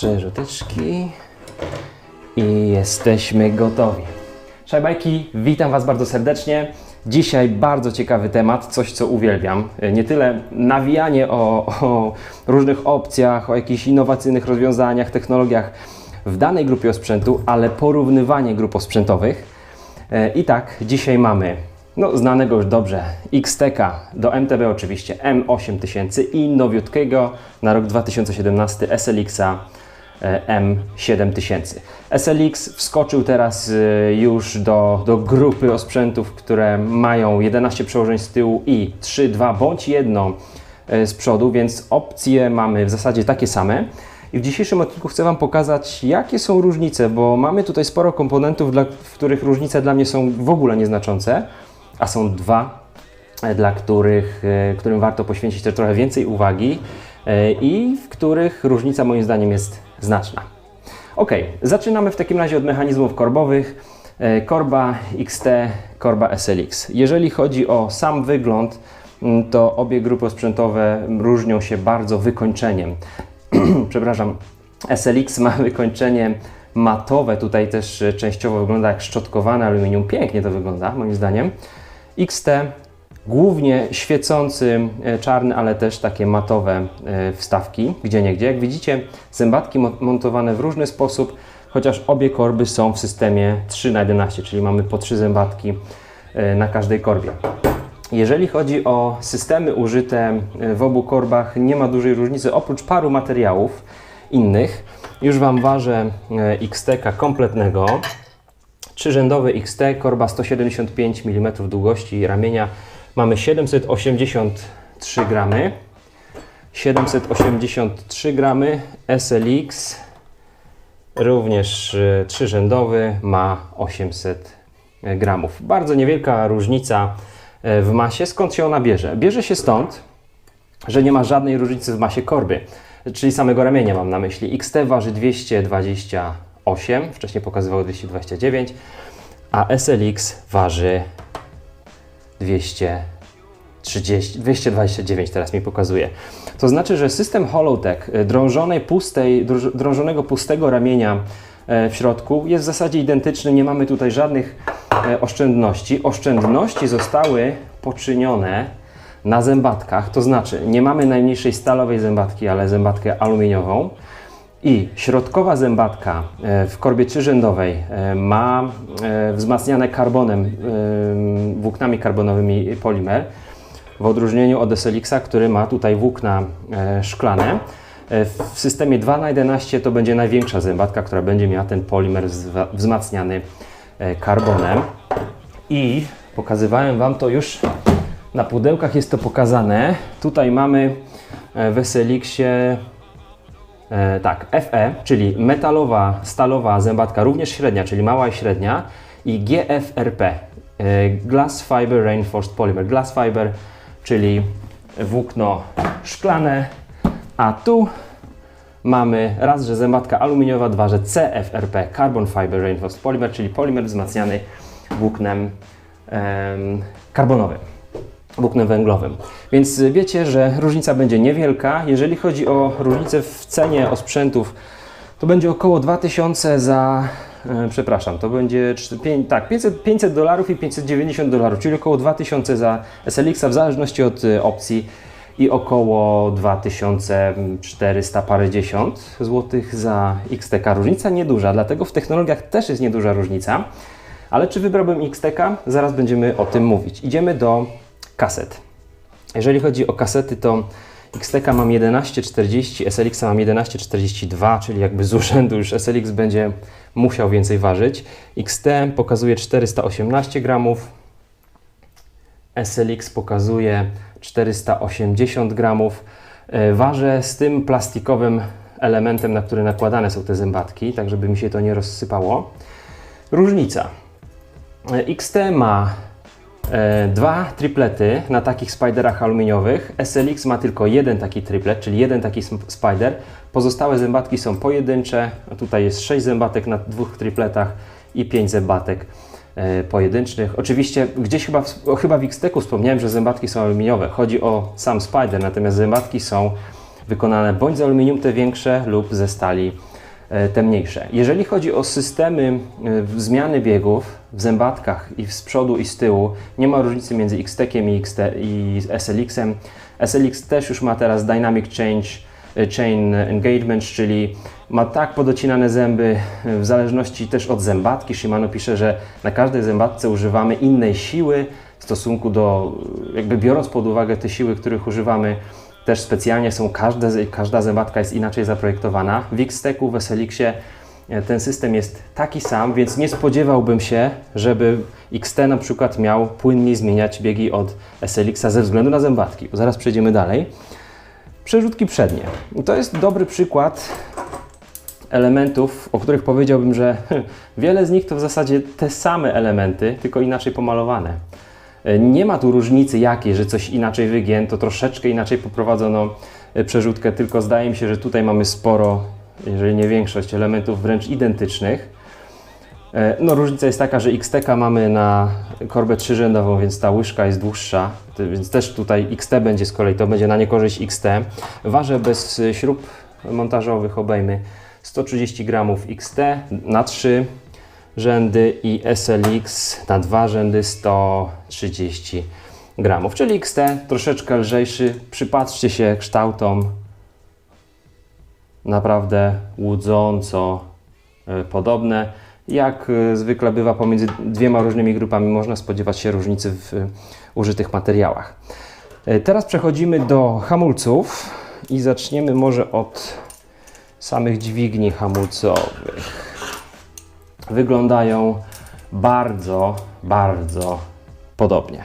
przerzuteczki i jesteśmy gotowi. Szajbajki, witam Was bardzo serdecznie. Dzisiaj bardzo ciekawy temat, coś co uwielbiam. Nie tyle nawijanie o, o różnych opcjach, o jakichś innowacyjnych rozwiązaniach, technologiach w danej grupie osprzętu, ale porównywanie grup osprzętowych. E, I tak, dzisiaj mamy no, znanego już dobrze XTK do MTB oczywiście M8000 i nowiutkiego na rok 2017 SLX-a M7000. SLX wskoczył teraz e, już do, do grupy osprzętów, które mają 11 przełożeń z tyłu i 3, 2 bądź jedno e, z przodu, więc opcje mamy w zasadzie takie same. I w dzisiejszym odcinku chcę Wam pokazać, jakie są różnice, bo mamy tutaj sporo komponentów, dla, w których różnice dla mnie są w ogóle nieznaczące, a są dwa, e, dla których, e, którym warto poświęcić też trochę więcej uwagi e, i w których różnica moim zdaniem jest znaczna. Ok, zaczynamy w takim razie od mechanizmów korbowych. E, Korba XT, korba SLX. Jeżeli chodzi o sam wygląd, to obie grupy osprzętowe różnią się bardzo wykończeniem. Przepraszam, SLX ma wykończenie matowe, tutaj też e, częściowo wygląda jak szczotkowane aluminium. Pięknie to wygląda, moim zdaniem. XT głównie świecący e, czarny, ale też takie matowe e, wstawki, gdzie niegdzie. Jak widzicie, zębatki mo- montowane w różny sposób, chociaż obie korby są w systemie 3 na 11 czyli mamy po trzy zębatki e, na każdej korbie. Jeżeli chodzi o systemy użyte w obu korbach, nie ma dużej różnicy oprócz paru materiałów innych. Już Wam ważę XTK kompletnego. Trzyrzędowy XT, korba 175 mm długości ramienia. Mamy 783 gramy. 783 gramy. SLX również e, trzyrzędowy ma 800 gramów. Bardzo niewielka różnica e, w masie. Skąd się ona bierze? Bierze się stąd, że nie ma żadnej różnicy w masie korby, czyli samego ramienia mam na myśli. XT waży 228, wcześniej pokazywało 229, a SLX waży 230, 229 teraz mi pokazuje. To znaczy, że system Holotech y, drążonej pustej, drążonego pustego ramienia e, w środku jest w zasadzie identyczny, nie mamy tutaj żadnych e, oszczędności. Oszczędności zostały poczynione na zębatkach, to znaczy nie mamy najmniejszej stalowej zębatki, ale zębatkę aluminiową. I środkowa zębatka e, w korbie trzyrzędowej e, ma e, wzmacniane karbonem, włóknami karbonowymi polimer, w odróżnieniu od SLX-a, który ma tutaj włókna szklane. W systemie 2 na 11 to będzie największa zębatka, która będzie miała ten polimer wzmacniany karbonem. I pokazywałem Wam to już na pudełkach, jest to pokazane. Tutaj mamy w SLX-ie E, tak, FE, czyli metalowa, stalowa zębatka, również średnia, czyli mała i średnia, i GFRP, e, Glass Fiber Reinforced Polymer. Glass Fiber, czyli włókno szklane, a tu mamy raz, że zębatka aluminiowa, dwa, że CFRP, Carbon Fiber Reinforced Polymer, czyli polimer wzmacniany włóknem em, karbonowym włóknem węglowym. Więc wiecie, że różnica będzie niewielka. Jeżeli chodzi o różnicę w cenie osprzętów, to będzie około 2000 za, e, przepraszam, to będzie czty- pię- tak, 500 500 dolarów i 590 dolarów, czyli około 2000 za SLX-a w zależności od e, opcji i około 2400 parędziesiąt złotych za XTK. Różnica nieduża, dlatego w technologiach też jest nieduża różnica. Ale czy wybrałbym XTK? Zaraz będziemy o tym mówić. Idziemy do kaset. Jeżeli chodzi o kasety, to XTK mam 1140, SLX mam 1142, czyli jakby z urzędu już SLX będzie musiał więcej ważyć. XT pokazuje 418 gramów, SLX pokazuje 480 gramów. E, Ważę z tym plastikowym elementem, na który nakładane są te zębatki, tak żeby mi się to nie rozsypało. Różnica. E, XT ma dwa triplety na takich spiderach aluminiowych. SLX ma tylko jeden taki triplet, czyli jeden taki spider. Pozostałe zębatki są pojedyncze. Tutaj jest 6 zębatek na dwóch tripletach i 5 zębatek e, pojedynczych. Oczywiście gdzieś chyba, chyba w Xteku wspomniałem, że zębatki są aluminiowe. Chodzi o sam spider, natomiast zębatki są wykonane bądź z aluminium te większe lub ze stali e, te mniejsze. Jeżeli chodzi o systemy e, zmiany biegów w zębatkach i z przodu i z tyłu, nie ma różnicy między X-Tekiem i, XT, i SLX-em. SLX też już ma teraz Dynamic Change, e, Chain Engagement, czyli ma tak podocinane zęby, e, w zależności też od zębatki. Shimano pisze, że na każdej zębatce używamy innej siły w stosunku do, e, jakby biorąc pod uwagę te siły, których używamy, też specjalnie są, każde, każda zębatka jest inaczej zaprojektowana. W X-Teku, w SLX-ie e, ten system jest taki sam, więc nie spodziewałbym się, żeby XT na przykład miał płynniej zmieniać biegi od SLX-a ze względu na zębatki. Zaraz przejdziemy dalej. Przerzutki przednie. To jest dobry przykład elementów, o których powiedziałbym, że wiele z nich to w zasadzie te same elementy, tylko inaczej pomalowane. E, Nie ma tu różnicy jakiej, że coś inaczej wygięto, troszeczkę inaczej poprowadzono e, przerzutkę, tylko zdaje mi się, że tutaj mamy sporo, jeżeli nie większość, elementów wręcz identycznych. E, No różnica jest taka, że XTK mamy na korbę trzyrzędową, więc ta łyżka jest dłuższa, więc też tutaj XT będzie z kolei, to będzie na niekorzyść XT. Ważę bez śrub montażowych obejmy 130 gramów XT na 3 rzędy i SLX na dwa rzędy 130 gramów, czyli XT troszeczkę lżejszy. Przypatrzcie się kształtom, naprawdę łudząco e, podobne. Jak e, zwykle bywa pomiędzy dwiema różnymi grupami, można spodziewać się różnicy w e, użytych materiałach. Teraz przechodzimy do hamulców i zaczniemy może od samych dźwigni hamulcowych. Wyglądają bardzo, bardzo podobnie.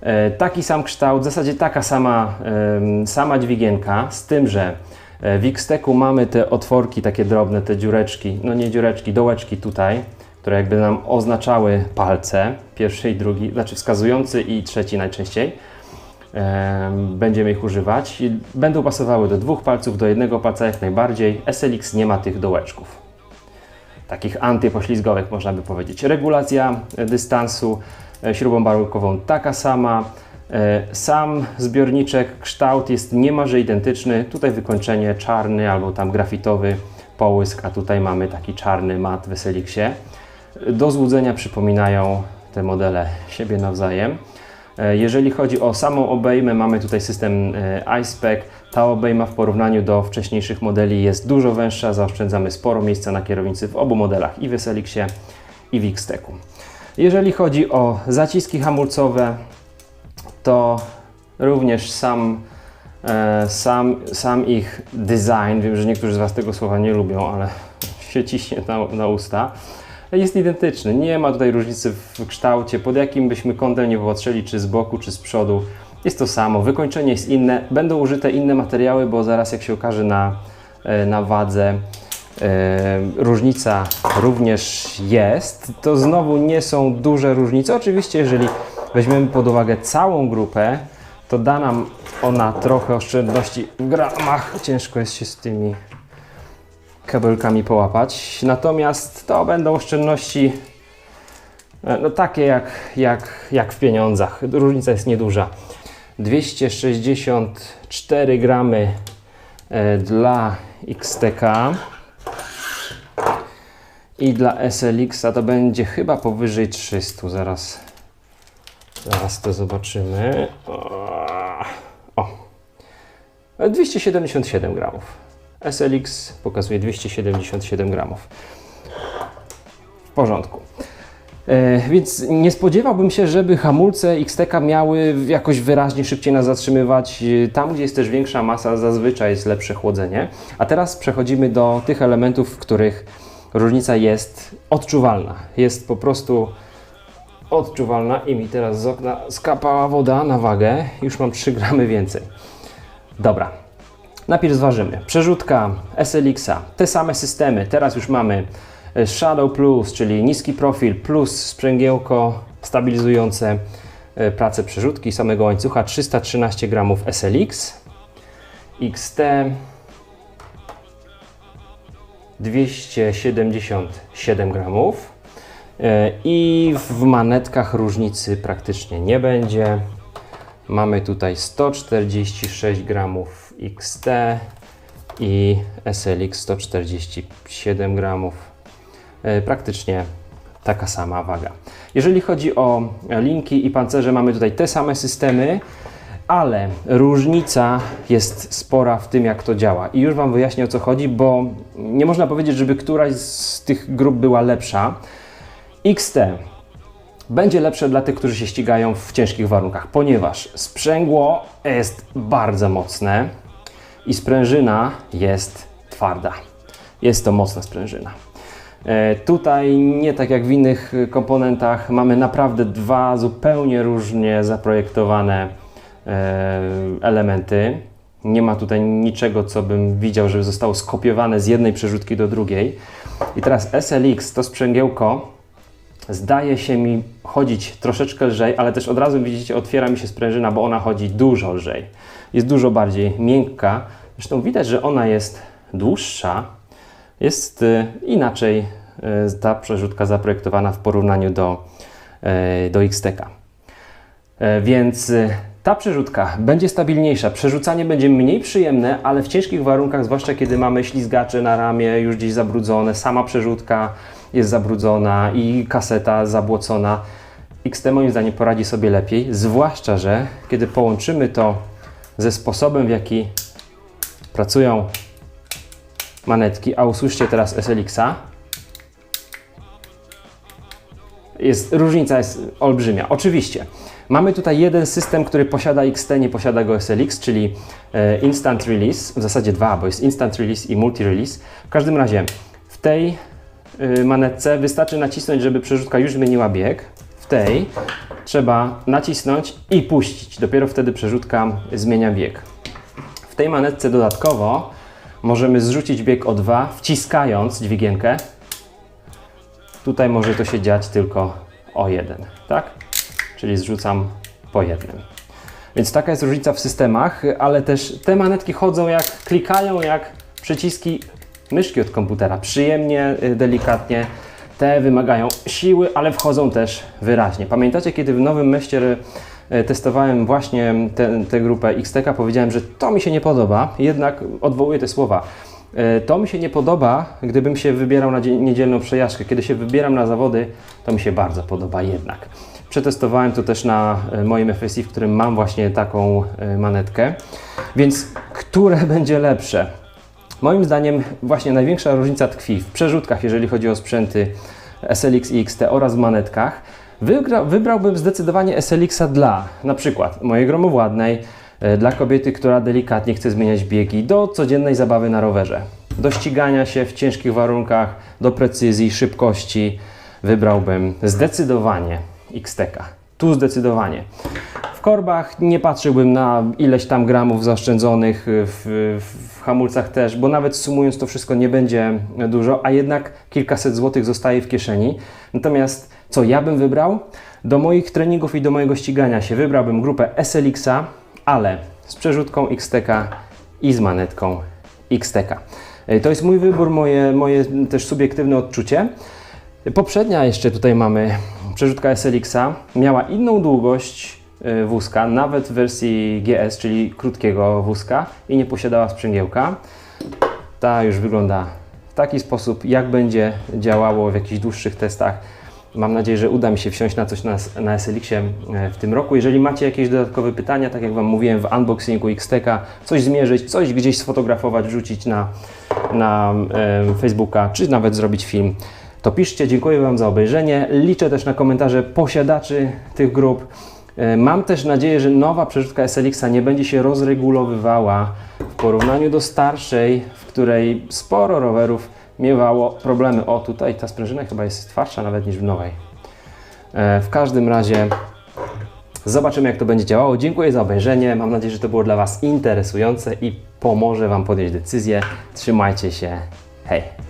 E, Taki sam kształt, w zasadzie taka sama, sama dźwigienka, z tym, że e, w X-Teku mamy te otworki takie drobne, te dziureczki, no nie dziureczki, dołeczki tutaj, które jakby nam oznaczały palce, pierwszy i drugi, znaczy wskazujący i trzeci najczęściej. Em, Będziemy ich używać. Będą pasowały do dwóch palców, do jednego palca jak najbardziej. SLX nie ma tych dołeczków takich antypoślizgowych, można by powiedzieć. Regulacja dystansu e, śrubą barunkową taka sama. E, Sam zbiorniczek, kształt jest niemalże identyczny. Tutaj wykończenie czarny albo tam grafitowy połysk, a tutaj mamy taki czarny mat w Weselixie. Do złudzenia przypominają te modele siebie nawzajem. E, Jeżeli chodzi o samą obejmę, mamy tutaj system e, iSpec. Ta obejma w porównaniu do wcześniejszych modeli jest dużo węższa, zaoszczędzamy sporo miejsca na kierownicy w obu modelach, i w SLX-ie, i w X-Teku. Jeżeli chodzi o zaciski hamulcowe, to również sam, e, sam, sam ich design, wiem, że niektórzy z Was tego słowa nie lubią, ale się ciśnie na, na usta, jest identyczny. Nie ma tutaj różnicy w kształcie, pod jakim byśmy kątem nie popatrzyli, czy z boku, czy z przodu. Jest to samo, wykończenie jest inne, będą użyte inne materiały, bo zaraz jak się okaże na, e, na wadze, e, różnica również jest. To znowu nie są duże różnice. Oczywiście, jeżeli weźmiemy pod uwagę całą grupę, to da nam ona trochę oszczędności w gramach. Ciężko jest się z tymi kabelkami połapać. Natomiast to będą oszczędności e, no, takie jak, jak, jak w pieniądzach. Różnica jest nieduża. 264 gramy e, dla XTK i dla SLX-a to będzie chyba powyżej 300. Zaraz, zaraz to zobaczymy. O, 277 gramów. SLX pokazuje 277 gramów. W porządku. E, więc nie spodziewałbym się, żeby hamulce XTK miały jakoś wyraźnie szybciej nas zatrzymywać. E, Tam, gdzie jest też większa masa, zazwyczaj jest lepsze chłodzenie. A teraz przechodzimy do tych elementów, w których różnica jest odczuwalna. Jest po prostu odczuwalna i mi teraz z okna skapała woda na wagę. Już mam 3 gramy więcej. Dobra, Najpierw zważymy. Przerzutka SLX-a, te same systemy. Teraz już mamy e, Shadow Plus, czyli niski profil plus sprzęgiełko stabilizujące e, pracę przerzutki samego łańcucha 313 gramów SLX, XT 277 gramów E, i w manetkach różnicy praktycznie nie będzie. Mamy tutaj 146 gramów XT i SLX 147 gramów. E, Praktycznie taka sama waga. Jeżeli chodzi o linki i pancerze, mamy tutaj te same systemy, ale różnica jest spora w tym, jak to działa. I już Wam wyjaśnię o co chodzi, bo nie można powiedzieć, żeby któraś z tych grup była lepsza. XT będzie lepsze dla tych, którzy się ścigają w ciężkich warunkach, ponieważ sprzęgło jest bardzo mocne i sprężyna jest twarda. Jest to mocna sprężyna. E, Tutaj nie tak jak w innych komponentach, mamy naprawdę dwa zupełnie różnie zaprojektowane e, elementy. Nie ma tutaj niczego, co bym widział, że zostało skopiowane z jednej przerzutki do drugiej. I teraz SLX to sprzęgiełko zdaje się mi chodzić troszeczkę lżej, ale też od razu widzicie, otwiera mi się sprężyna, bo ona chodzi dużo lżej. Jest dużo bardziej miękka. Zresztą widać, że ona jest dłuższa. Jest y, inaczej y, ta przerzutka zaprojektowana w porównaniu do, y, do XTK. E, Więc ta przerzutka będzie stabilniejsza, przerzucanie będzie mniej przyjemne, ale w ciężkich warunkach, zwłaszcza kiedy mamy ślizgacze na ramię już gdzieś zabrudzone, sama przerzutka jest zabrudzona i kaseta zabłocona, XT moim zdaniem poradzi sobie lepiej, zwłaszcza, że kiedy połączymy to ze sposobem, w jaki pracują manetki, a usłyszcie teraz SLX-a, jest, różnica jest olbrzymia. Oczywiście, mamy tutaj jeden system, który posiada XT, nie posiada go SLX, czyli e, Instant Release, w zasadzie dwa, bo jest Instant Release i Multi Release. W każdym razie w tej y, manetce wystarczy nacisnąć, żeby przerzutka już zmieniła bieg. Tej trzeba nacisnąć i puścić. Dopiero wtedy przerzutka zmienia bieg. W tej manetce dodatkowo możemy zrzucić bieg o 2, wciskając dźwigienkę. Tutaj może to się dziać tylko o 1, tak? Czyli zrzucam po jednym. Więc taka jest różnica w systemach, ale też te manetki chodzą jak, klikają jak przyciski myszki od komputera. Przyjemnie, y, delikatnie. Te wymagają siły, ale wchodzą też wyraźnie. Pamiętacie, kiedy w Nowym Mieście y, testowałem właśnie tę grupę XTK, powiedziałem, że to mi się nie podoba, jednak odwołuję te słowa. Y, To mi się nie podoba, gdybym się wybierał na dzie- niedzielną przejażdżkę. Kiedy się wybieram na zawody, to mi się bardzo podoba jednak. Przetestowałem to też na y, moim FSI, w którym mam właśnie taką manetkę. Więc które będzie lepsze? Moim zdaniem właśnie największa różnica tkwi w przerzutkach, jeżeli chodzi o sprzęty SLX i XT oraz w manetkach. Wygra, wybrałbym zdecydowanie SLX-a dla na przykład mojej gromowładnej, e, dla kobiety, która delikatnie chce zmieniać biegi, do codziennej zabawy na rowerze, do ścigania się w ciężkich warunkach, do precyzji, szybkości. Wybrałbym zdecydowanie XTK. Tu zdecydowanie. W korbach nie patrzyłbym na ileś tam gramów zaoszczędzonych, w, w hamulcach też, bo nawet sumując to wszystko nie będzie dużo, a jednak kilkaset złotych zostaje w kieszeni. Natomiast co ja bym wybrał? Do moich treningów i do mojego ścigania się wybrałbym grupę SLX-a, ale z przerzutką XTK i z manetką XTK. E, To jest mój wybór, moje, moje też subiektywne odczucie. Poprzednia jeszcze tutaj mamy przerzutka SLX-a. Miała inną długość wózka, nawet w wersji GS, czyli krótkiego wózka i nie posiadała sprzęgiełka. Ta już wygląda w taki sposób, jak będzie działało w jakichś dłuższych testach. Mam nadzieję, że uda mi się wsiąść na coś na, na SLX-ie e, w tym roku. Jeżeli macie jakieś dodatkowe pytania, tak jak Wam mówiłem w unboxingu XTK, coś zmierzyć, coś gdzieś sfotografować, wrzucić na, na e, Facebooka, czy nawet zrobić film, to piszcie. Dziękuję Wam za obejrzenie. Liczę też na komentarze posiadaczy tych grup. E, Mam też nadzieję, że nowa przerzutka SLX-a nie będzie się rozregulowywała w porównaniu do starszej, w której sporo rowerów miewało problemy. O, tutaj ta sprężyna chyba jest twardsza nawet niż w nowej. E, W każdym razie zobaczymy, jak to będzie działało. Dziękuję za obejrzenie. Mam nadzieję, że to było dla Was interesujące i pomoże Wam podjąć decyzję. Trzymajcie się. Hej!